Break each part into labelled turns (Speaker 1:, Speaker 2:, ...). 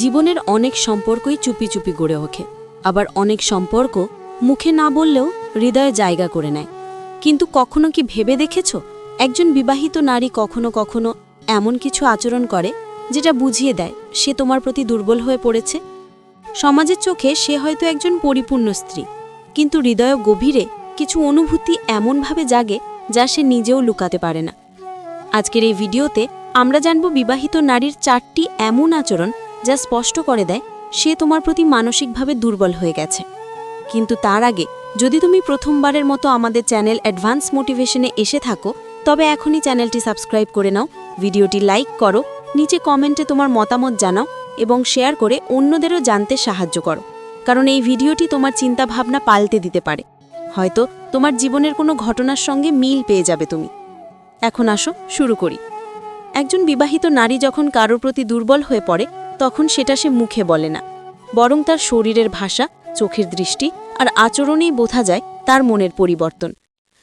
Speaker 1: জীবনের অনেক সম্পর্কই চুপি চুপি গড়ে ওঠে। আবার অনেক সম্পর্ক মুখে না বললেও হৃদয়ে জায়গা করে নেয়। কিন্তু কখনো কি ভেবে দেখেছ? একজন বিবাহিত নারী কখনো কখনো এমন কিছু আচরণ করে যেটা বুঝিয়ে দেয় সে তোমার প্রতি দুর্বল হয়ে পড়েছে? সমাজের চোখে সে হয়তো একজন পরিপূর্ণ স্ত্রী, কিন্তু হৃদয় গভীরে কিছু অনুভূতি এমনভাবে জাগে যা সে নিজেও লুকাতে পারে না। আজকের এই ভিডিওতে আমরা জানব বিবাহিত নারীর চারটি এমন আচরণ যা স্পষ্ট করে দেয়, সে তোমার প্রতি মানসিকভাবে দুর্বল হয়ে গেছে। কিন্তু তার আগে, যদি তুমি প্রথমবারের মতো আমাদের চ্যানেল অ্যাডভান্স মোটিভেশনে এসে থাকো, তবে এখনই চ্যানেলটি সাবস্ক্রাইব করে নাও, ভিডিওটি লাইক করো, নিচে কমেন্টে তোমার মতামত জানাও এবং শেয়ার করে অন্যদেরও জানতে সাহায্য করো, কারণ এই ভিডিওটি তোমার চিন্তাভাবনা পাল্টে দিতে পারে। হয়তো তোমার জীবনের কোনো ঘটনার সঙ্গে মিল পেয়ে যাবে তুমি। এখন আসো, শুরু করি। একজন বিবাহিত নারী যখন কারোর প্রতি দুর্বল হয়ে পড়ে তখন সেটা সে মুখে বলে না। বরং তার শরীরের ভাষা, চোখের দৃষ্টি আর আচরণেই বোঝা যায় তার মনের পরিবর্তন।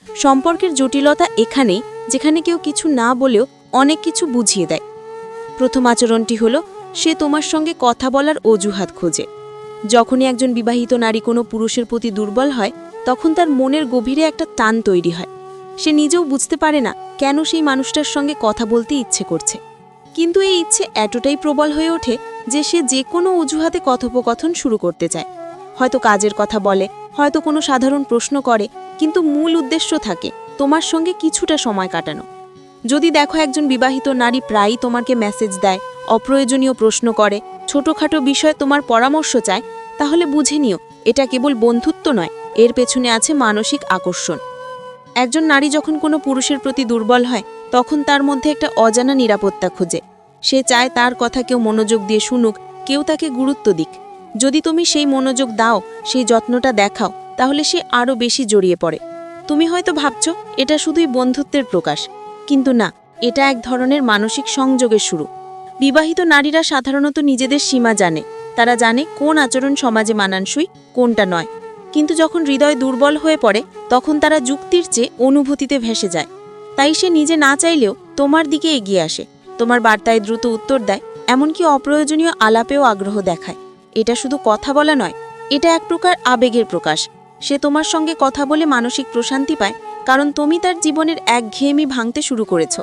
Speaker 1: সম্পর্কের জটিলতা এখানেই, যেখানে কেউ কিছু না বলেও অনেক কিছু বুঝিয়ে দেয়। প্রথম আচরণটি হলো, সে তোমার সঙ্গে কথা বলার অজুহাত খোঁজে। যখনই একজন বিবাহিত নারী কোনো পুরুষের প্রতি দুর্বল হয়, তখন তার মনের গভীরে একটা টান তৈরি হয়। সে নিজেও বুঝতে পারে না কেন সেই মানুষটার সঙ্গে কথা বলতে ইচ্ছে করছে। কিন্তু এই ইচ্ছে এতটাই প্রবল হয়ে ওঠে যে সে যে কোনো অজুহাতে কথোপকথন শুরু করতে চায়। হয়তো কাজের কথা বলে, হয়তো কোনো সাধারণ প্রশ্ন করে, কিন্তু মূল উদ্দেশ্য থাকে তোমার সঙ্গে কিছুটা সময় কাটানো। যদি দেখো একজন বিবাহিত নারী প্রায়ই তোমাকে মেসেজ দেয়, অপ্রয়োজনীয় প্রশ্ন করে, ছোটোখাটো বিষয়ে তোমার পরামর্শ চায়, তাহলে বুঝে নিও, এটা কেবল বন্ধুত্ব নয়, এর পেছনে আছে মানসিক আকর্ষণ। একজন নারী যখন কোনো পুরুষের প্রতি দুর্বল হয় তখন তার মধ্যে একটা অজানা নিরাপত্তা খোঁজে। সে চায় তার কথা কেউ মনোযোগ দিয়ে শুনুক, কেউ তাকে গুরুত্ব দিক। যদি তুমি সেই মনোযোগ দাও, সেই যত্নটা দেখাও, তাহলে সে আরও বেশি জড়িয়ে পড়ে। তুমি হয়তো ভাবছ, এটা শুধুই বন্ধুত্বের প্রকাশ। কিন্তু না, এটা এক ধরনের মানসিক সংযোগের শুরু। বিবাহিত নারীরা সাধারণত নিজেদের সীমা জানে। তারা জানে কোন আচরণ সমাজে মানানসই, কোনটা নয়। কিন্তু যখন হৃদয় দুর্বল হয়ে পড়ে, তখন তারা যুক্তির চেয়ে অনুভূতিতে ভেসে যায়। তাই সে নিজে না চাইলেও তোমার দিকে এগিয়ে আসে। তোমার বার্তায় দ্রুত উত্তর দেয়, এমনকি অপ্রয়োজনীয় আলাপেও আগ্রহ দেখায়। এটা শুধু কথা বলা নয়, এটা এক প্রকার আবেগের প্রকাশ। সে তোমার সঙ্গে কথা বলে মানসিক প্রশান্তি পায়, কারণ তুমি তার জীবনের একঘেয়েমি ভাঙতে শুরু করেছ।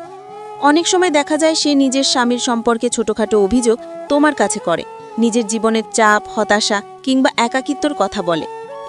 Speaker 1: অনেক সময় দেখা যায় সে নিজের স্বামীর সম্পর্কে ছোটখাটো অভিযোগ তোমার কাছে করে, নিজের জীবনের চাপ, হতাশা কিংবা একাকিত্বর কথা বলে।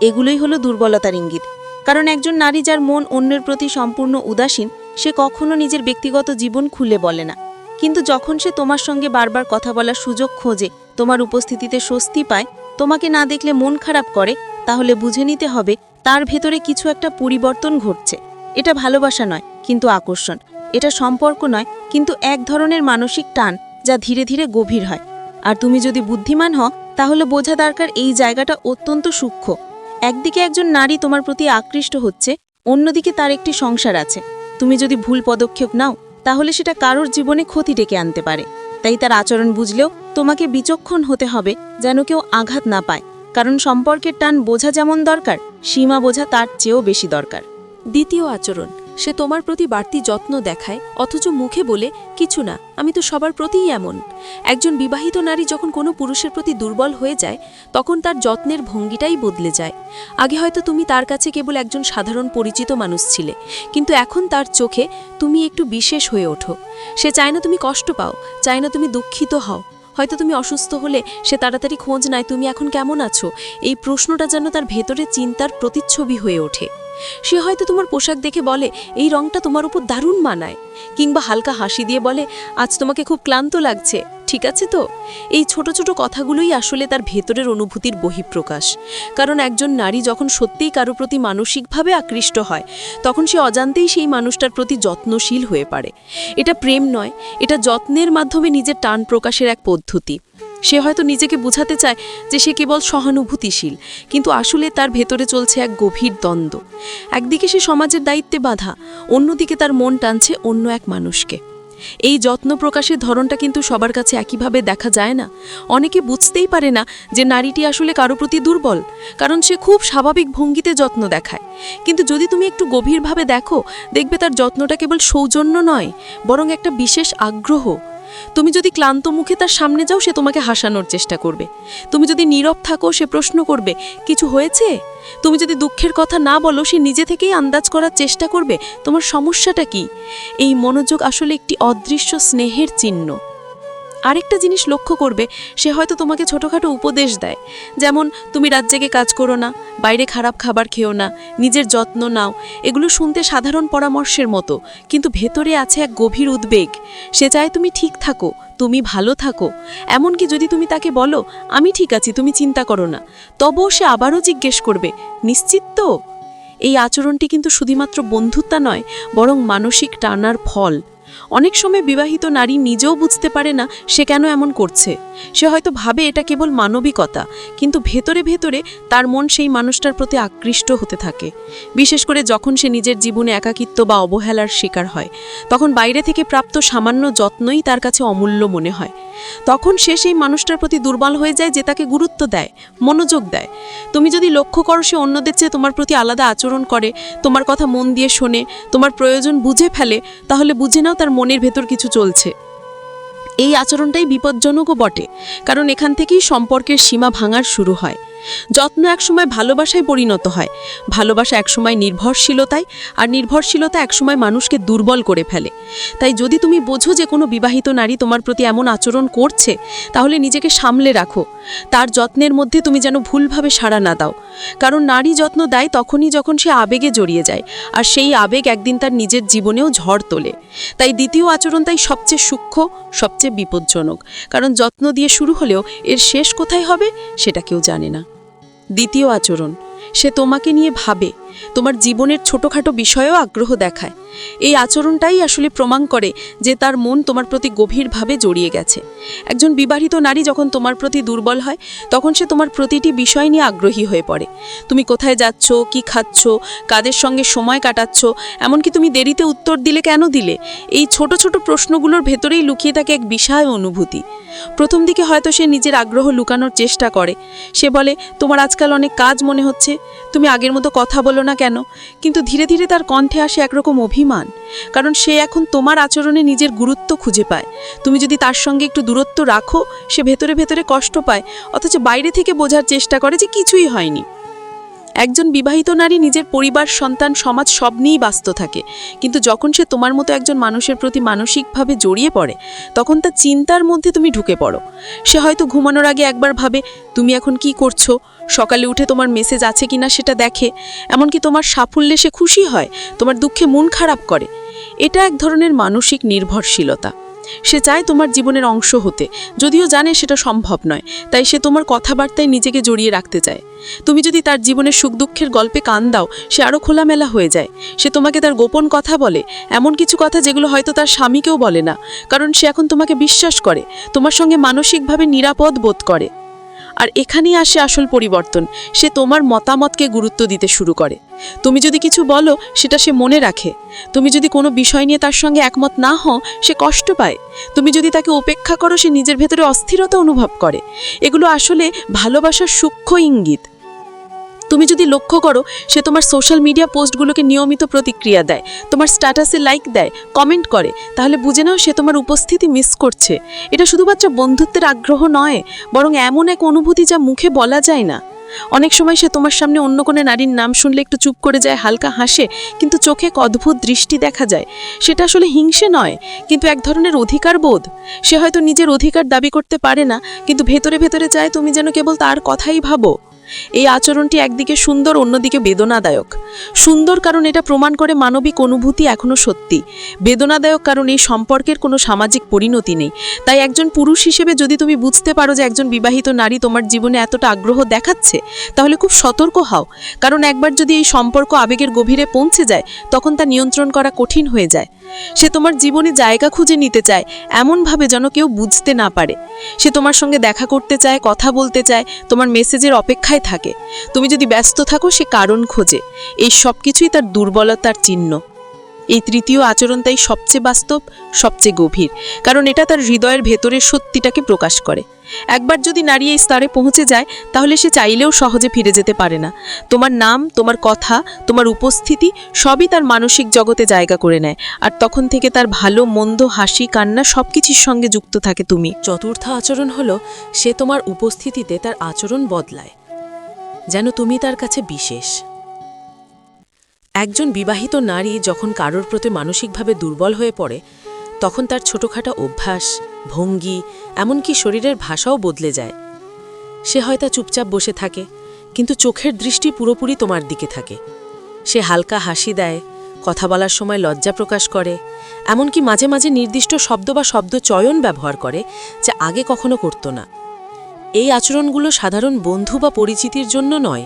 Speaker 1: এগুলোই হলো দুর্বলতার ইঙ্গিত। কারণ একজন নারী যার মন অন্যের প্রতি সম্পূর্ণ উদাসীন সে কখনো নিজের ব্যক্তিগত জীবন খুলে বলে না। কিন্তু যখন সে তোমার সঙ্গে বারবার কথা বলার সুযোগ খোঁজে, তোমার উপস্থিতিতে স্বস্তি পায়, তোমাকে না দেখলে মন খারাপ করে, তাহলে বুঝে নিতে হবে তার ভেতরে কিছু একটা পরিবর্তন ঘটছে। এটা ভালোবাসা নয়, কিন্তু আকর্ষণ। এটা সম্পর্ক নয়, কিন্তু এক ধরনের মানসিক টান যা ধীরে ধীরে গভীর হয়। আর তুমি যদি বুদ্ধিমান হও, তাহলে বোঝা দরকার এই জায়গাটা অত্যন্ত সূক্ষ্ম। একদিকে একজন নারী তোমার প্রতি আকৃষ্ট হচ্ছে, অন্যদিকে তার একটি সংসার আছে। তুমি যদি ভুল পদক্ষেপ নাও, তাহলে সেটা কারোর জীবনে ক্ষতি ডেকে আনতে পারে। তাই তার আচরণ বুঝলেও তোমাকে বিচক্ষণ হতে হবে যেন কেউ আঘাত না পায়, কারণ সম্পর্কের টান বোঝা যেমন দরকার, সীমা বোঝা তার চেয়েও বেশি দরকার।
Speaker 2: দ্বিতীয় আচরণ সে তোমার প্রতি বাড়তি যত্ন দেখায়, অথচ মুখে বলে, কিছু না, আমি তো সবার প্রতিই এমন। একজন বিবাহিত নারী যখন কোনো পুরুষের প্রতি দুর্বল হয়ে যায়, তখন তার যত্নের ভঙ্গিটাই বদলে যায়। আগে হয়তো তুমি তার কাছে কেবল একজন সাধারণ পরিচিত মানুষ ছিলে, কিন্তু এখন তার চোখে তুমি একটু বিশেষ হয়ে ওঠো। সে চায় না তুমি কষ্ট পাও, চায় না তুমি দুঃখিত হও। হয়তো তুমি অসুস্থ হলে সে তাড়াতাড়ি খোঁজ নেয়, তুমি এখন কেমন আছো? এই প্রশ্নটা যেন তার ভেতরে চিন্তার প্রতিচ্ছবি হয়ে ওঠে। সে হয়তো তোমার পোশাক দেখে বলে, এই রংটা তোমার উপর দারুণ মানায়। কিংবা হালকা হাসি দিয়ে বলে, আজ তোমাকে খুব ক্লান্ত লাগছে, ঠিক আছে তো? এই ছোট ছোট কথাগুলোই আসলে তার ভেতরের অনুভূতির বহিঃপ্রকাশ। কারণ একজন নারী যখন সত্যিই কারও প্রতি মানসিকভাবে আকৃষ্ট হয়, তখন সে অজান্তেই সেই মানুষটার প্রতি যত্নশীল হয়ে পারে এটা প্রেম নয়, এটা যত্নের মাধ্যমে নিজের টান প্রকাশের এক পদ্ধতি। সে হয়তো নিজেকে বোঝাতে চায় যে সে কেবল সহানুভূতিশীল, কিন্তু আসলে তার ভেতরে চলছে এক গভীর দ্বন্দ্ব। একদিকে সে সমাজের দায়িত্বে বাধা, অন্যদিকে তার মন টানছে অন্য এক মানুষকে। এই যত্ন প্রকাশের ধরনটা কিন্তু সবার কাছে একইভাবে দেখা যায় না। অনেকে বুঝতেই পারে না যে নারীটি আসলে কারও প্রতি দুর্বল, কারণ সে খুব স্বাভাবিক ভঙ্গিতে যত্ন দেখায়। কিন্তু যদি তুমি একটু গভীরভাবে দেখো, দেখবে তার যত্নটা কেবল সৌজন্য নয়, বরং একটা বিশেষ আগ্রহ।
Speaker 1: তুমি যদি ক্লান্ত মুখে তার সামনে যাও, সে তোমাকে হাসানোর চেষ্টা করবে। তুমি যদি নীরব থাকো, সে প্রশ্ন করবে, কিছু হয়েছে? তুমি যদি দুঃখের কথা না বলো, সে নিজে থেকেই আন্দাজ করার চেষ্টা করবে, তোমার সমস্যাটা কি? এই মনোযোগ আসলে একটি অদৃশ্য স্নেহের চিহ্ন। আরেকটা জিনিস লক্ষ্য করবে, সে হয়তো তোমাকে ছোটোখাটো উপদেশ দেয়। যেমন, তুমি রাত জেগে কাজ করো না, বাইরে খারাপ খাবার খেও না, নিজের যত্ন নাও, এগুলো শুনতে সাধারণ পরামর্শের মতো, কিন্তু ভেতরে আছে এক গভীর উদ্বেগ। সে চায় তুমি ঠিক থাকো, তুমি ভালো থাকো। এমনকি যদি তুমি তাকে বলো, আমি ঠিক আছি, তুমি চিন্তা করো না, তবুও সে আবারও জিজ্ঞেস করবে, নিশ্চিত তো? এই আচরণটি কিন্তু শুধুমাত্র বন্ধুত্বা নয়, বরং মানসিক টানার ফল। অনেক সময় বিবাহিত নারী নিজেও বুঝতে পারে না সে কেন এমন করছে। সে হয়তো ভাবে এটা কেবল মানবিকতা, কিন্তু ভেতরে ভেতরে তার মন সেই মানুষটার প্রতি আকৃষ্ট হতে থাকে। বিশেষ করে যখন সে নিজের জীবনে একাকিত্ব বা অবহেলার শিকার হয়, তখন বাইরে থেকে প্রাপ্ত সামান্য যত্নই তার কাছে অমূল্য মনে হয়। তখন সে সেই মানুষটার প্রতি দুর্বল হয়ে যায় যে তাকে গুরুত্ব দেয়, মনোযোগ দেয়। তুমি যদি লক্ষ্য করো সে অন্যদের চেয়ে তোমার প্রতি আলাদা আচরণ করে, তোমার কথা মন দিয়ে শোনে, তোমার প্রয়োজন বুঝে ফেলে, তাহলে বুঝে নাও তার মনের ভেতর কিছু চলছে। এই আচরণটাই বিপজ্জনকও বটে, কারণ এখান থেকেই সম্পর্কের সীমা ভাঙার শুরু হয়। যত্ন একসময় ভালোবাসায় পরিণত হয়। ভালোবাসা একসময় নির্ভরশীলতায় আর নির্ভরশীলতা একসময় মানুষকে দুর্বল করে ফেলে। তাই যদি তুমি বোঝো যে কোনো বিবাহিত নারী তোমার প্রতি এমন আচরণ করছে, তাহলে নিজেকে সামলে রাখো। তার যত্নের মধ্যে তুমি যেন ভুলভাবে সাড়া না দাও। কারণ নারী যত্ন দেয় তখনই যখন সে আবেগে জড়িয়ে যায়, আর সেই আবেগ একদিন তার নিজের জীবনেও ঝড় তোলে। তাই দ্বিতীয় আচরণ তাই সবচেয়ে সূক্ষ্ম, সবচেয়ে বিপজ্জনক। কারণ যত্ন দিয়ে শুরু হলেও এর শেষ কোথায় হবে, সেটা কেউ জানে না। দ্বিতীয় আচরণ। সে তোমাকে নিয়ে ভাবে, তোমার জীবনের ছোটোখাটো বিষয়েও আগ্রহ দেখায়। এই আচরণটাই আসলে প্রমাণ করে যে তার মন তোমার প্রতি গভীরভাবে জড়িয়ে গেছে। একজন বিবাহিত নারী যখন তোমার প্রতি দুর্বল হয়, তখন সে তোমার প্রতিটি বিষয় নিয়ে আগ্রহী হয়ে পড়ে। তুমি কোথায় যাচ্ছ, কি খাচ্ছ, কাদের সঙ্গে সময় কাটাচ্ছ, এমনকি তুমি দেরিতে উত্তর দিলে কেন দিলে? এই ছোট ছোট প্রশ্নগুলোর ভেতরেই লুকিয়ে থাকে এক বিশাল অনুভূতি। প্রথম দিকে হয়তো সে নিজের আগ্রহ লুকানোর চেষ্টা করে। সে বলে, তোমার আজকাল অনেক কাজ মনে হচ্ছে। তুমি আগের মতো কথা বলো না কেন? কিন্তু ধীরে ধীরে তার কণ্ঠে আসে একরকম অভিমান, কারণ সে এখন তোমার আচরণে নিজের গুরুত্ব খুঁজে পায়। তুমি যদি তার সঙ্গে একটু দূরত্ব রাখো, সে ভেতরে ভেতরে কষ্ট পায়, অথচ বাইরে থেকে বোঝার চেষ্টা করে যে কিছুই হয়নি। একজন বিবাহিত নারী নিজের পরিবার, সন্তান, সমাজ সব নিয়েই ব্যস্ত থাকে। কিন্তু যখন সে তোমার মতো একজন মানুষের প্রতি মানসিকভাবে জড়িয়ে পড়ে, তখন তার চিন্তার মধ্যে তুমি ঢুকে পড়ো। সে হয়তো ঘুমানোর আগে একবার ভাবে, তুমি এখন কি করছ? সকালে উঠে তোমার মেসেজ আছে কিনা সেটা দেখে। এমনকি তোমার সাফল্যে সে খুশি হয়, তোমার দুঃখে মন খারাপ করে। এটা এক ধরনের মানসিক নির্ভরশীলতা। সে চায় তোমার জীবনের অংশ হতে। যদিও জানে সেটা সম্ভব নয়, তাই সে তোমার কথাবার্তায় নিজেকে জড়িয়ে রাখতে চায়। তুমি যদি তার জীবনের সুখ দুঃখের গল্পে কান দাও, সে আরও খোলামেলা হয়ে যায়। সে তোমাকে তার গোপন কথা বলে, এমন কিছু কথা যেগুলো হয়তো তার স্বামীকেও বলে না, কারণ সে এখন তোমাকে বিশ্বাস করে, তোমার সঙ্গে মানসিকভাবে নিরাপদ বোধ করে। আর এখানেই আসে আসল পরিবর্তন। সে তোমার মতামতকে গুরুত্ব দিতে শুরু করে। তুমি যদি কিছু বলো, সেটা সে মনে রাখে। তুমি যদি কোনো বিষয় নিয়ে তার সঙ্গে একমত না হও, সে কষ্ট পায়। তুমি যদি তাকে উপেক্ষা করো, সে নিজের ভেতরে অস্থিরতা অনুভব করে। এগুলো আসলে ভালোবাসার সূক্ষ্ম ইঙ্গিত। তুমি যদি লক্ষ্য করো, সে তোমার সোশ্যাল মিডিয়া পোস্টগুলোকে নিয়মিত প্রতিক্রিয়া দেয়, তোমার স্ট্যাটাসে লাইক দেয় কমেন্ট করে, তাহলে বুঝে নাও সে তোমার উপস্থিতি মিস করছে। এটা শুধুমাত্র বন্ধুত্বের আগ্রহ নয়, বরং এমন এক অনুভূতি যা মুখে বলা যায় না। অনেক সময় সে তোমার সামনে অন্য কোনো নারীর নাম শুনলে একটু চুপ করে যায়, হালকা হাসে, কিন্তু চোখে এক অদ্ভুত দৃষ্টি দেখা যায়। সেটা আসলে হিংসে নয়, কিন্তু এক ধরনের অধিকার বোধ। সে হয়তো নিজের অধিকার দাবি করতে পারে না, কিন্তু ভেতরে ভেতরে চায় তুমি যেন কেবল তার কথাই ভাবো। এই আচরণটি একদিকে সুন্দর, অন্যদিকে বেদনাদায়ক। সুন্দর কারণ এটা প্রমাণ করে মানবিক অনুভূতি এখনও সত্যি। বেদনাদায়ক কারণ এই সম্পর্কের কোনো সামাজিক পরিণতি নেই। তাই একজন পুরুষ হিসেবে যদি তুমি বুঝতে পারো যে একজন বিবাহিত নারী তোমার জীবনে এতটা আগ্রহ দেখাচ্ছে, তাহলে খুব সতর্ক হও। কারণ একবার যদি এই সম্পর্ক আবেগের গভীরে পৌঁছে যায়, তখন তা নিয়ন্ত্রণ করা কঠিন হয়ে যায়। সে তোমার জীবনে জায়গা খুঁজে নিতে চায়, এমনভাবে যেন কেউ বুঝতে না পারে। সে তোমার সঙ্গে দেখা করতে চায়, কথা বলতে চায়, তোমার মেসেজের অপেক্ষায় থাকে। তুমি যদি ব্যস্ত থাকো, সে কারণ খোঁজে। এই সব কিছুই তার দুর্বলতার চিহ্ন।
Speaker 3: এই তৃতীয় আচরণটাই সবচেয়ে বাস্তব, সবচেয়ে গভীর, কারণ এটা তার হৃদয়ের ভেতরের সত্যিটাকে প্রকাশ করে। একবার যদি নারী এই স্তরে পৌঁছে যায়, তাহলে সে চাইলেও সহজে ফিরে যেতে পারে না। তোমার নাম, তোমার কথা, তোমার উপস্থিতি সবই তার মানসিক জগতে জায়গা করে নেয়, আর তখন থেকে তার ভালো, মন্দ, হাসি, কান্না সব কিছুর সঙ্গে যুক্ত থাকে তুমি।
Speaker 2: চতুর্থ আচরণ হলো, সে তোমার উপস্থিতিতে তার আচরণ বদলায়, যেন তুমি তার কাছে বিশেষ। একজন বিবাহিত নারী যখন কারোর প্রতি মানসিকভাবে দুর্বল হয়ে পড়ে, তখন তার ছোটোখাটো অভ্যাস, ভঙ্গি, এমনকি শরীরের ভাষাও বদলে যায়। সে হয়তো চুপচাপ বসে থাকে, কিন্তু চোখের দৃষ্টি পুরোপুরি তোমার দিকে থাকে। সে হালকা হাসি দেয়, কথা বলার সময় লজ্জা প্রকাশ করে, এমনকি মাঝে মাঝে নির্দিষ্ট শব্দ বা শব্দ চয়ন ব্যবহার করে, যা আগে কখনো করত না। এই আচরণগুলো সাধারণ বন্ধু বা পরিচিতির জন্য নয়,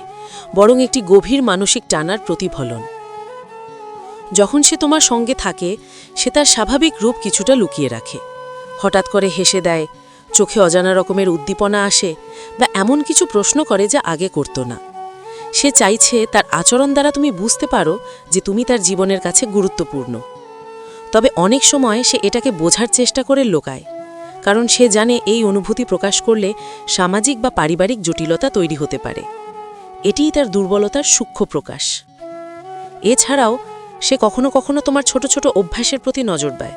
Speaker 2: বরং একটি গভীর মানসিক টানার প্রতিফলন। যখন সে তোমার সঙ্গে থাকে, সে তার স্বাভাবিক রূপ কিছুটা লুকিয়ে রাখে। হঠাৎ করে হেসে দেয়, চোখে অজানা রকমের উদ্দীপনা আসে বা এমন কিছু প্রশ্ন করে যা আগে করত না। সে চাইছে তার আচরণ দ্বারা তুমি বুঝতে পারো যে তুমি তার জীবনের কাছে গুরুত্বপূর্ণ। তবে অনেক সময় সে এটাকে বোঝার চেষ্টা করে লোকায়, কারণ সে জানে এই অনুভূতি প্রকাশ করলে সামাজিক বা পারিবারিক জটিলতা তৈরি হতে পারে। এটিই তার দুর্বলতার সূক্ষ্ম প্রকাশ। এছাড়াও সে কখনো কখনো তোমার ছোট ছোট অভ্যাসের প্রতি নজর দেয়।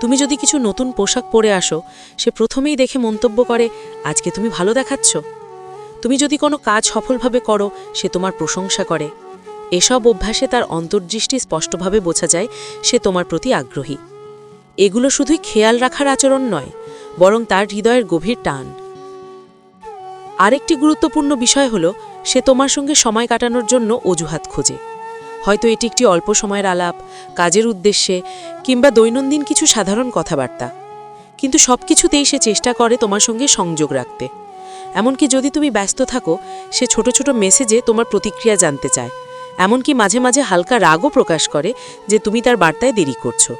Speaker 2: তুমি যদি কিছু নতুন পোশাক পরে আসো, সে প্রথমেই দেখে মন্তব্য করে, আজকে তুমি ভালো দেখাচ্ছ। তুমি যদি কোনো কাজ সফলভাবে করো, সে তোমার প্রশংসা করে। এসব অভ্যাসে তার অন্তর্দৃষ্টি স্পষ্টভাবে বোঝা যায়, সে তোমার প্রতি আগ্রহী। এগুলো শুধুই খেয়াল রাখার আচরণ নয়, বরং তার হৃদয়ের গভীর টান। আরেকটি গুরুত্বপূর্ণ বিষয় হল, সে তোমার সঙ্গে সময় কাটানোর জন্য অজুহাত খোঁজে। হয়তো এটি একটি অল্প সময়ের আলাপ, কাজের উদ্দেশ্যে, কিংবা দৈনন্দিন কিছু সাধারণ কথাবার্তা। কিন্তু সব কিছুতেই সে চেষ্টা করে তোমার সঙ্গে সংযোগ রাখতে। এমনকি যদি তুমি ব্যস্ত থাকো, সে ছোট ছোট মেসেজে তোমার প্রতিক্রিয়া জানতে চায়। এমনকি মাঝে মাঝে হালকা রাগও প্রকাশ করে যে তুমি তার বার্তায় দেরি করছ।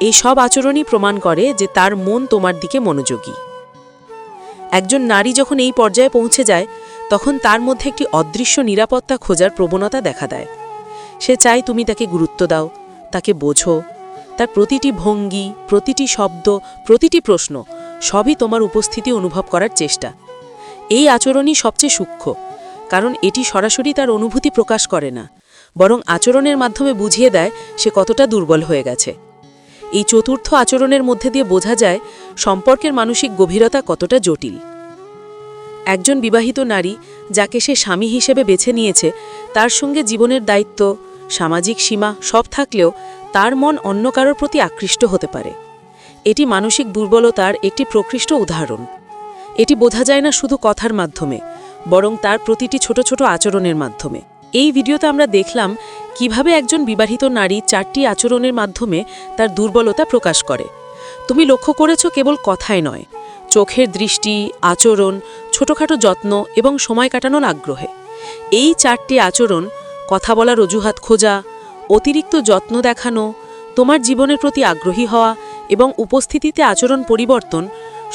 Speaker 2: এই সব আচরণই প্রমাণ করে যে তার মন তোমার দিকে মনোযোগী। একজন নারী যখন এই পর্যায়ে পৌঁছে যায়, তখন তার মধ্যে একটি অদৃশ্য নিরাপত্তা খোঁজার প্রবণতা দেখা দেয়। সে চায় তুমি তাকে গুরুত্ব দাও, তাকে বোঝো। তার প্রতিটি ভঙ্গি, প্রতিটি শব্দ, প্রতিটি প্রশ্ন সবই তোমার উপস্থিতি অনুভব করার চেষ্টা। এই আচরণই সবচেয়ে সূক্ষ্ম, কারণ এটি সরাসরি তার অনুভূতি প্রকাশ করে না, বরং আচরণের মাধ্যমে বুঝিয়ে দেয় সে কতটা দুর্বল হয়ে গেছে। এই চতুর্থ আচরণের মধ্যে দিয়ে বোঝা যায় সম্পর্কের মানসিক গভীরতা কতটা জটিল। একজন বিবাহিত নারী যাকে সে স্বামী হিসেবে বেছে নিয়েছে, তার সঙ্গে জীবনের দায়িত্ব সামাজিক সীমা সব থাকলেও তার মন অন্য কারোর প্রতি আকৃষ্ট হতে পারে। এটি মানসিক দুর্বলতার একটি প্রকৃষ্ট উদাহরণ। এটি বোঝা যায় না শুধু কথার মাধ্যমে, বরং তার প্রতিটি ছোট ছোট আচরণের মাধ্যমে। এই ভিডিওতে আমরা দেখলাম কীভাবে একজন বিবাহিত নারী চারটি আচরণের মাধ্যমে তার দুর্বলতা প্রকাশ করে। তুমি লক্ষ্য করেছ কেবল কথায় নয়, চোখের দৃষ্টি, আচরণ, ছোটখাটো যত্ন এবং সময় কাটানোর আগ্রহে। এই চারটি আচরণ কথা বলার অজুহাত খোঁজা, অতিরিক্ত যত্ন দেখানো, তোমার জীবনের প্রতি আগ্রহী হওয়া এবং উপস্থিতিতে আচরণ পরিবর্তন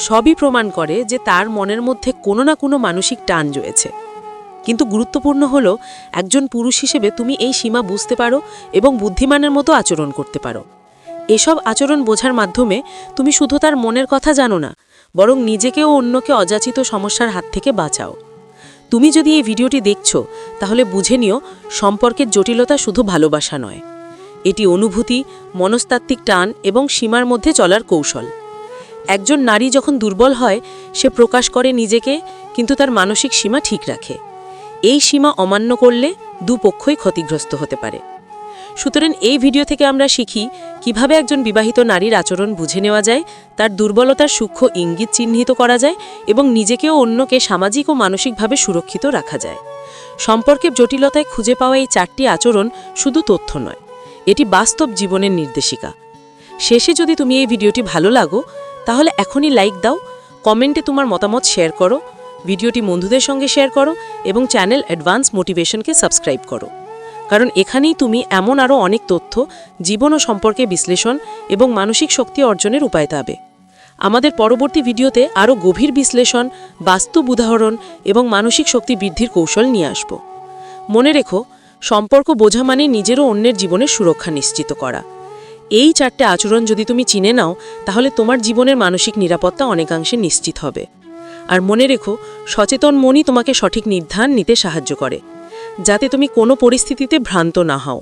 Speaker 2: সবই প্রমাণ করে যে তার মনের মধ্যে কোনো না কোনো মানসিক টান রয়েছে। কিন্তু গুরুত্বপূর্ণ হল, একজন পুরুষ হিসেবে তুমি এই সীমা বুঝতে পারো এবং বুদ্ধিমানের মতো আচরণ করতে পারো। এসব আচরণ বোঝার মাধ্যমে তুমি শুধু তার মনের কথা জানো না, বরং নিজেকেও অন্যকে অযাচিত সমস্যার হাত থেকে বাঁচাও। তুমি যদি এই ভিডিওটি দেখছ, তাহলে বুঝে নিও সম্পর্কের জটিলতা শুধু ভালোবাসা নয়। এটি অনুভূতি, মনস্তাত্ত্বিক টান এবং সীমার মধ্যে চলার কৌশল। একজন নারী যখন দুর্বল হয়, সে প্রকাশ করে নিজেকে, কিন্তু তার মানসিক সীমা ঠিক রাখে। এই সীমা অমান্য করলে দুপক্ষই ক্ষতিগ্রস্ত হতে পারে। সুতরাং এই ভিডিও থেকে আমরা শিখি কীভাবে একজন বিবাহিত নারীর আচরণ বুঝে নেওয়া যায়, তার দুর্বলতার সূক্ষ্ম ইঙ্গিত চিহ্নিত করা যায় এবং নিজেকেও অন্যকে সামাজিক ও মানসিকভাবে সুরক্ষিত রাখা যায়। সম্পর্কের জটিলতায় খুঁজে পাওয়া এই চারটি আচরণ শুধু তথ্য নয়, এটি বাস্তব জীবনের নির্দেশিকা। শেষে যদি তুমি এই ভিডিওটি ভালো লাগো, তাহলে এখনই লাইক দাও, কমেন্টে তোমার মতামত শেয়ার করো, ভিডিওটি বন্ধুদের সঙ্গে শেয়ার করো এবং চ্যানেল অ্যাডভান্স মোটিভেশনকে সাবস্ক্রাইব করো। কারণ এখানেই তুমি এমন আরও অনেক তথ্য, জীবন ও সম্পর্কে বিশ্লেষণ এবং মানসিক শক্তি অর্জনের উপায় পাবে। আমাদের পরবর্তী ভিডিওতে আরও গভীর বিশ্লেষণ, বাস্তব উদাহরণ এবং মানসিক শক্তি বৃদ্ধির কৌশল নিয়ে আসব। মনে রেখো, সম্পর্ক বোঝা মানে নিজেরও অন্যের জীবনের সুরক্ষা নিশ্চিত করা। এই চারটে আচরণ যদি তুমি চিনে নাও, তাহলে তোমার জীবনের মানসিক নিরাপত্তা অনেকাংশে নিশ্চিত হবে। আর মনে রেখো, সচেতন মনই তোমাকে সঠিক নির্ধারণ নিতে সাহায্য করে। যাতে তুমি কোনো পরিস্থিতিতে ভ্রান্ত না হও।